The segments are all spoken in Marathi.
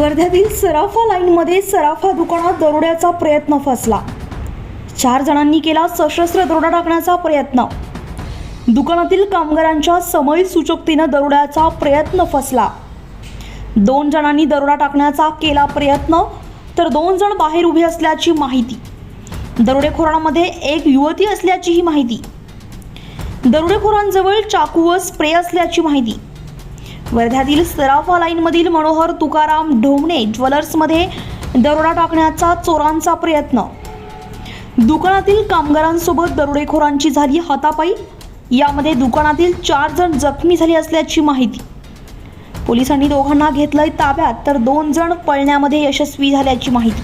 वर्ध्यातील सराफा लाईनमध्ये सराफा दुकानात दरोड्याचा प्रयत्न फसला. चार जणांनी केला सशस्त्र दरोडा टाकण्याचा प्रयत्न. दुकानातील कामगारांच्या समय सूचकतेनं दरोड्याचा प्रयत्न फसला. दोन जणांनी दरोडा टाकण्याचा केला प्रयत्न तर दोन जण बाहेर उभे असल्याची माहिती. दरोडेखोरांमध्ये एक युवती असल्याचीही माहिती. दरोडेखोरांजवळ चाकू व स्प्रे असल्याची माहिती. वर्ध्यातील सराफा लाईनमधील मनोहर तुकाराम ढोमणे ज्वेलर्समध्ये दरोडा टाकण्याचा चोरांचा प्रयत्न. दुकानातील कामगारांसोबत दरोडेखोरांची झाली हातापाई. यामध्ये दुकानातील चार जण जखमी झाले असल्याची माहिती. पोलिसांनी दोघांना घेतलंय ताब्यात तर दोन जण पळण्यामध्ये यशस्वी झाल्याची माहिती.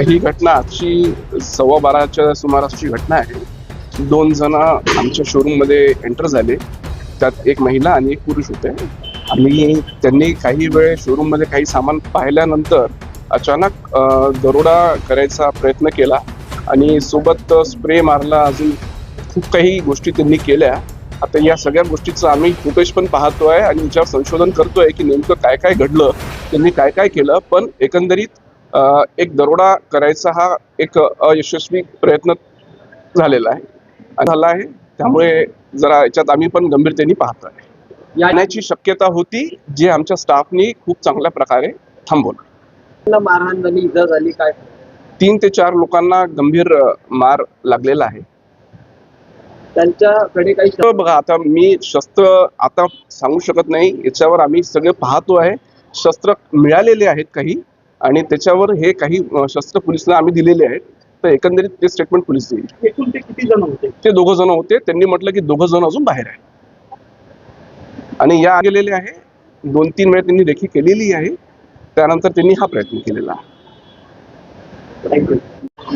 ही घटना आजची सव्वा बाराच्या सुमारासची घटना आहे. दोन जण आमच्या शोरूममध्ये एंटर झाले. त्यात एक महिला आणि एक पुरुष होते. आणि त्यांनी काही वेळ शोरूममध्ये काही सामान पाहिल्यानंतर अचानक दरोडा करायचा प्रयत्न केला आणि सोबत स्प्रे मारला. अजून खूप काही गोष्टी त्यांनी केल्या. आता या सगळ्या गोष्टीचं आम्ही फुटेज पण पाहतोय आणि याच्यावर संशोधन करतोय की नेमकं काय काय घडलं त्यांनी काय काय केलं. पण एकंदरीत एक दरोडा करायचा हा एक अयशस्वी प्रयत्न झालेला आहे. आणि झाला आहे. त्यामुळे जरा याच्यात आम्ही पण गंभीरतेने पाहतोय. येण्याची शक्यता होती जे आमच्या स्टाफनी खूप चांगल्या प्रकारे थांबवलं. मारहाण झाली इजा झाली काय? तीन ते चार लोकांना गंभीर मार लागलेला आहे. त्यांच्याकडे काही बघा आता मी शस्त्र आता सांगू शकत नाही याच्यावर आम्ही सगळे पाहतो आहे. शस्त्र मिळालेले आहेत काही आणि त्याच्यावर हे काही शस्त्र पोलिसला आम्ही दिलेले आहेत. तर एकंदरीत ते स्टेटमेंट पोलीस देईल. एकूण ते किती जण होते? ते दोघं जण होते. त्यांनी म्हटलं की दोघं जण अजून बाहेर आहे आणि या गेलेले आहे. दोन तीन वेळा त्यांनी रेखी केलेली आहे. त्यानंतर त्यांनी हा प्रयत्न केलेला आहे.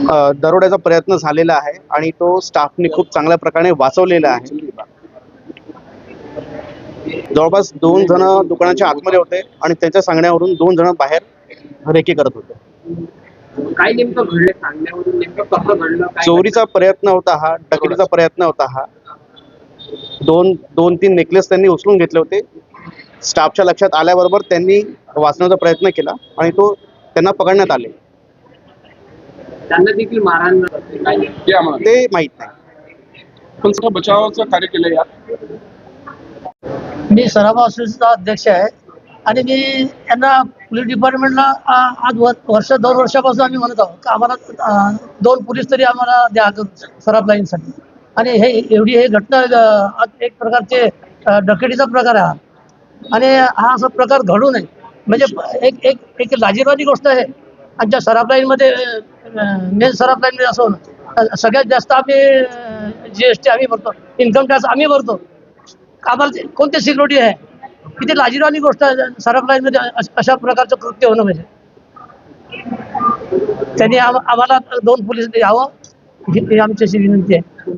अ, दरोड्याचा प्रयत्न झालेला आहे आणि तो स्टाफने खूप चांगल्या प्रकारे वाचवलेला आहे. जवळपास दोन जण दुकानाच्या आतमध्ये होते आणि त्यांच्या सांगण्यावरून दोन जण बाहेर रेकी करत होते. काय नेमकं घडलं? सांगण्यावरून नेमकं कसं घडलं? काय चोरीचा प्रयत्न होता हा डकेतीचा प्रयत्न होता हा. दोन दोन तीन नेकलेस त्यांनी उचलून घेतले होते. स्टाफच्या लक्षात आल्याबरोबर त्यांनी वाचण्याचा प्रयत्न केला आणि तो त्यांना पकडण्यात आले. त्यांना देखील मारहाण झाली. काय ते माहीत नाही. पण सगळं बचावाचं कार्य केलं यात? मी सराफा असोसिएशनचा अध्यक्ष आहे. आणि मी यांना पोलीस डिपार्टमेंटला आज वर्ष दोन वर्षापासून आम्ही म्हणत आहोत की आम्हाला दोन पोलीस तरी आम्हाला द्या सराफ लाईनसाठी आणि हे एवढी हे घटना एक प्रकारचे डकेटीचा प्रकार आहे आणि हा असा प्रकार घडू नये. म्हणजे एक एक एक लाजीरवादी गोष्ट आहे. आमच्या सराफ लाईनमध्ये मेन सराफ लाईनमध्ये असं सगळ्यात जास्त आम्ही जी एस टी आम्ही भरतो. इन्कम टॅक्स आम्ही भरतो. आम्हाला ते- कोणती सिक्युरिटी आहे? किती लाजीरवाणी गोष्ट आहे. अशा प्रकारचं कृत्य होणं म्हणजे. त्यांनी आम्हाला दोन पोलीस यावं. ही ही आमची अशी विनंती आहे.